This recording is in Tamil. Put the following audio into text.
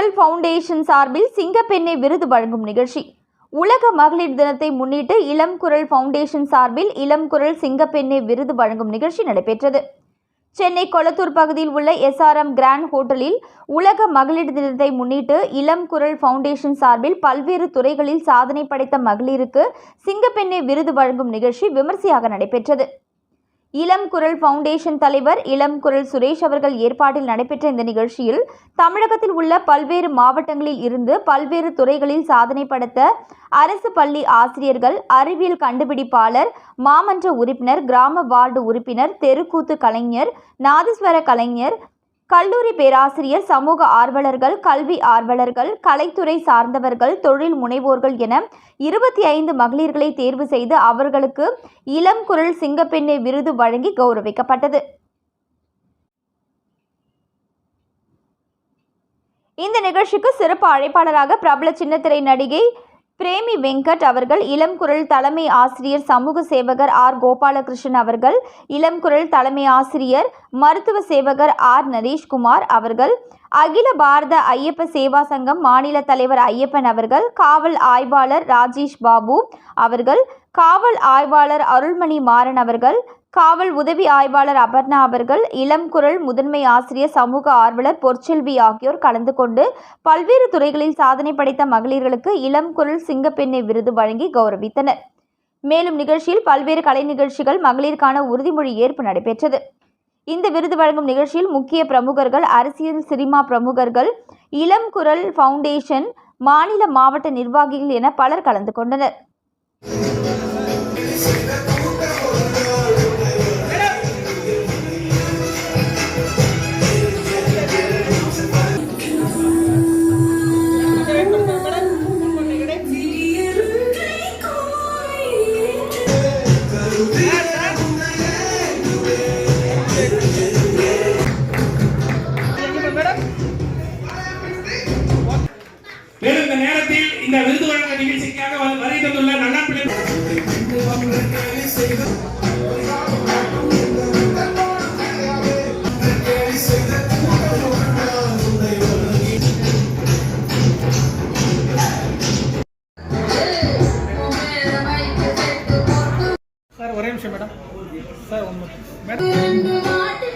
குரல் ஃபவுண்டேஷன் சார்பில் சிங்கப்பெண்ணை விருது வழங்கும் நிகழ்ச்சி. உலக மகளிர் தினத்தை முன்னிட்டு இளம் குரல் ஃபவுண்டேஷன் சார்பில் இளம் குரல் சிங்கப்பெண்ணை விருது வழங்கும் நிகழ்ச்சி நடைபெற்றது. சென்னை கொளத்தூர் பகுதியில் உள்ள எஸ்ஆர்எம் கிராண்ட் ஹோட்டலில் உலக மகளிர் தினத்தை முன்னிட்டு இளம் குரல் ஃபவுண்டேஷன் சார்பில் பல்வேறு துறைகளில் சாதனை படைத்த மகளிருக்கு சிங்கப்பெண்ணை விருது வழங்கும் நிகழ்ச்சி விமர்சையாக நடைபெற்றது. இளம் குரல் ஃபவுண்டேஷன் தலைவர் இளம் குரல் சுரேஷ் அவர்கள் ஏற்பாட்டில் நடைபெற்ற இந்த நிகழ்ச்சியில் தமிழகத்தில் உள்ள பல்வேறு மாவட்டங்களில் இருந்து பல்வேறு துறைகளில் சாதனை படைத்த அரசு பள்ளி ஆசிரியர்கள் அறிவியல் கண்டுபிடிப்பாளர் மாமன்ற உறுப்பினர் கிராம வார்டு உறுப்பினர் தெருக்கூத்து கலைஞர் நாதஸ்வர கலைஞர் கல்லூரி பேராசிரியர் சமூக ஆர்வலர்கள் கல்வி ஆர்வலர்கள் கலைத்துறை சார்ந்தவர்கள் தொழில் முனைவோர்கள் என இருபத்தி ஐந்து மகளிர்களை தேர்வு செய்து அவர்களுக்கு இளம் குரல் சிங்கப்பெண்ணை விருது வழங்கி கௌரவிக்கப்பட்டது. இந்த நிகழ்ச்சிக்கு சிறப்பு அழைப்பாளராக பிரபல சின்னத்திரை நடிகை பிரேமி வெங்கட் அவர்கள் இளம் குரல் தலைமை ஆசிரியர் சமூக சேவகர் ஆர். கோபாலகிருஷ்ணன் அவர்கள் இளம் குரல் தலைமை ஆசிரியர் மருத்துவ சேவகர் ஆர். நரேஷ்குமார் அவர்கள் அகில பாரத ஐயப்ப சேவா சங்கம் மாநில தலைவர் ஐயப்பன் அவர்கள் காவல் ஆய்வாளர் ராஜேஷ் பாபு அவர்கள் காவல் ஆய்வாளர் அருள்மணி மாறன் அவர்கள் காவல் உதவி ஆய்வாளர் அபர்ணா அவர்கள் இளம் குரல் முதன்மை ஆசிரியர் சமூக ஆர்வலர் பொற்செல்வி ஆகியோர் கலந்து கொண்டு பல்வேறு துறைகளில் சாதனை படைத்த மகளிர்களுக்கு இளம் குரல் சிங்கப்பெண்ணை விருது வழங்கி கௌரவித்தனர். மேலும் நிகழ்ச்சியில் பல்வேறு கலை நிகழ்ச்சிகள் மகளிருக்கான உறுதிமொழி ஏற்பு நடைபெற்றது. இந்த விருது வழங்கும் நிகழ்ச்சியில் முக்கிய பிரமுகர்கள் அரசியல் சினிமா பிரமுகர்கள் இளம் குரல் ஃபவுண்டேஷன் மாநில மாவட்ட நிர்வாகிகள் என பலர் கலந்து கொண்டனர். இந்த விருது வழங்க நிகழ்ச்சிக்காக வ- வருகை தந்துள்ள நல்லாப்பிள்ளை சார் ஒரே நிமிஷம் மேடம் சார் ஒன்று madam